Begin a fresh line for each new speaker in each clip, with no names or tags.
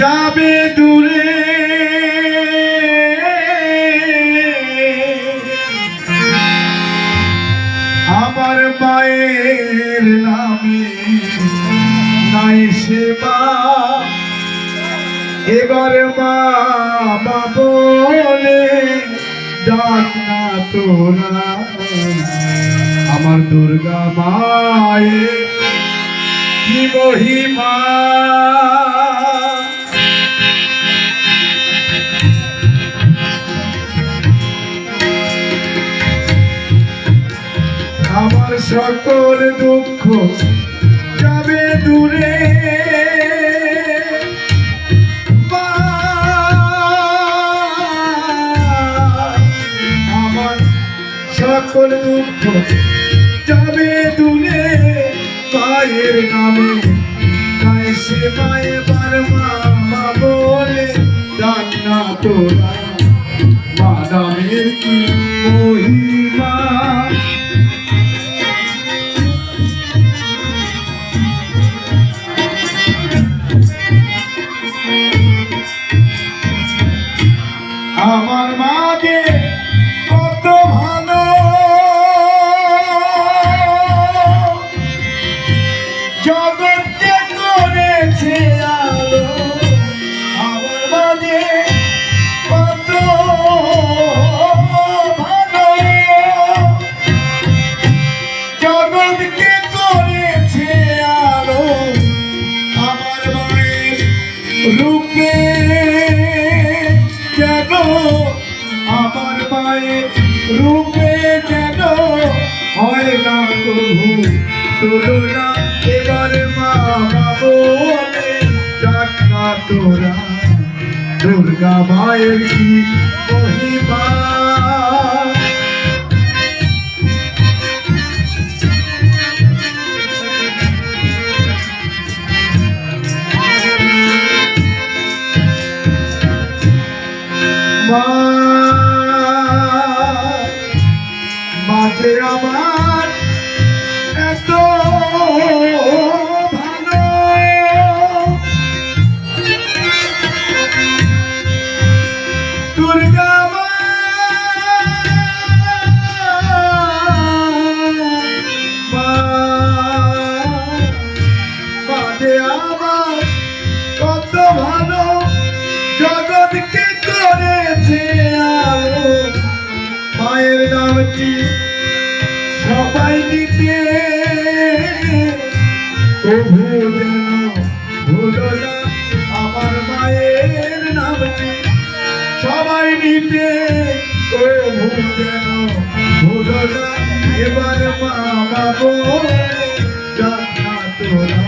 যাবে দূরে। আমার মায়ের নামে নাই সেবা। এবার মা মা বলে ডাক না তোরা। আমার দুর্গা মায়ের কি মহিমা? আমার সকল দুঃখ যাবে দূরে। আমার সকল দুঃখ যাবে দূরে। পায়ের নামে তাই সে মায়ে বার মা বলে ডাক না তোরা মা নামের কি মহিমা আমার মাকে কত ভালো। জগৎকে করেছে তুলনা এবার মা বলে না তোরা। দুর্গা মায়ের কি মহিমা? মাঝে আমার ভালো ভুলো না আমার মায়ের নামটি সবাই নিতে প্রভু যেন ভুলো না এবার মামা বলে ডাক তোরা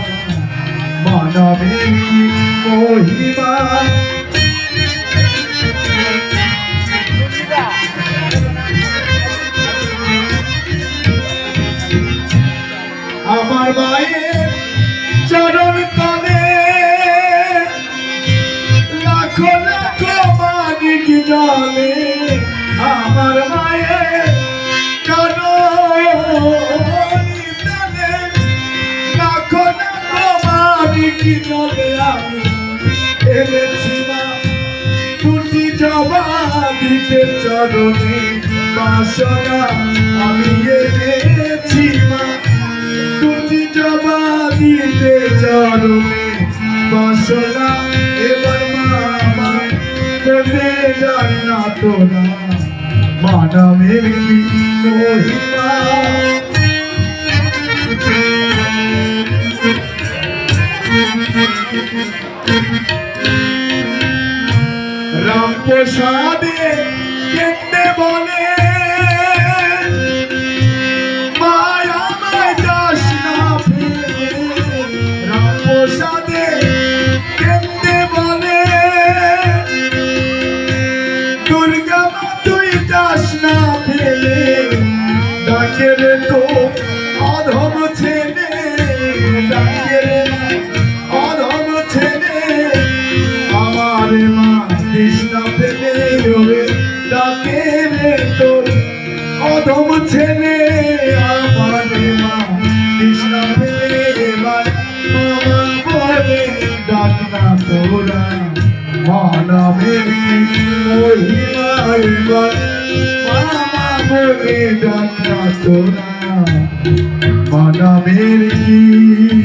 মানবের মহিমা। আমার মায়ের চরণ তলে দুটি জবা দিতে চরণে বাসনা আমি এনেছি মা। দুটি জবা দিতে চরণে বাসনা এবার মা করতে যাই না। মানবের কি মহিমা? প্রসাদে কেটে বলে দুর্গা রে তো ফেলে ওরে ডাকে রে তোর। অধম ছেলে, আমার মা। কৃষ্ণ ফেলে এবার মামা বলে, ডাক না তোরা। মানা মেরি মহিমা এবার মামা বলে, ডাক না তোরা। মানা মেরি